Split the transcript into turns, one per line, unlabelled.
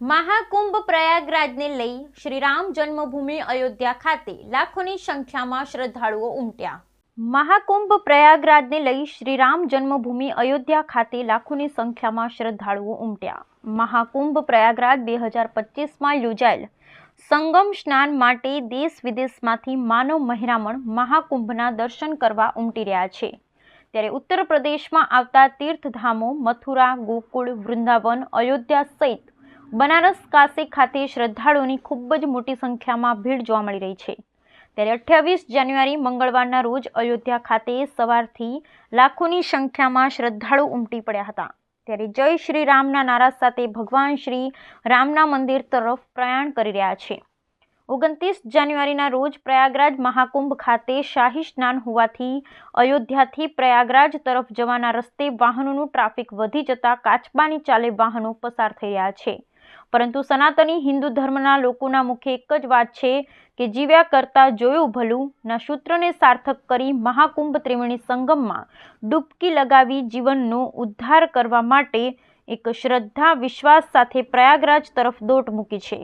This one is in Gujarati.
મહાકુંભ પ્રયાગરાજને લઈ શ્રીરામ જન્મભૂમિ અયોધ્યા ખાતે લાખોની સંખ્યામાં શ્રદ્ધાળુઓ ઉમટ્યા. મહાકુંભ પ્રયાગરાજને લઈ શ્રીરામ જન્મભૂમિ અયોધ્યા ખાતે લાખોની સંખ્યામાં શ્રદ્ધાળુઓ ઉમટ્યા. મહાકુંભ પ્રયાગરાજ બે હજાર પચીસમાં યોજાયેલ સંગમ સ્નાન માટે દેશ વિદેશમાંથી માનવ મહેરામણ મહાકુંભના દર્શન કરવા ઉમટી રહ્યા છે. ત્યારે ઉત્તર પ્રદેશમાં આવતા તીર્થધામો મથુરા, ગોકુળ, વૃંદાવન, અયોધ્યા સહિત બનારસ કાશી ખાતે શ્રદ્ધાળુઓની ખૂબ જ મોટી સંખ્યામાં ભીડ જોવા મળી રહી છે. ત્યારે અઠ્યાવીસ જાન્યુઆરી મંગળવારના રોજ અયોધ્યા ખાતે સવારથી લાખોની સંખ્યામાં શ્રદ્ધાળુ ઉમટી પડ્યા હતા. ત્યારે જય શ્રી રામના નારા સાથે ભગવાન શ્રી રામના મંદિર તરફ પ્રયાણ કરી રહ્યા છે. ઓગણત્રીસ જાન્યુઆરીના રોજ પ્રયાગરાજ મહાકુંભ ખાતે શાહી સ્નાન હોવાથી અયોધ્યાથી પ્રયાગરાજ તરફ જવાના રસ્તે વાહનોનું ટ્રાફિક વધી જતા કાચબાની ચાલે વાહનો પસાર થઈ રહ્યા છે. પરંતુ સનાતની હિન્દુ ધર્મના લોકોના મુખે એક જ વાત છે કે જીવ્યા કરતા જોયું ભલું, ના સૂત્રને સાર્થક કરી મહાકુંભ ત્રિવેણી સંગમમાં ડૂબકી લગાવી જીવનનો ઉદ્ધાર કરવા માટે એક શ્રદ્ધા, વિશ્વાસ સાથે પ્રયાગરાજ તરફ દોટ મૂકી છે.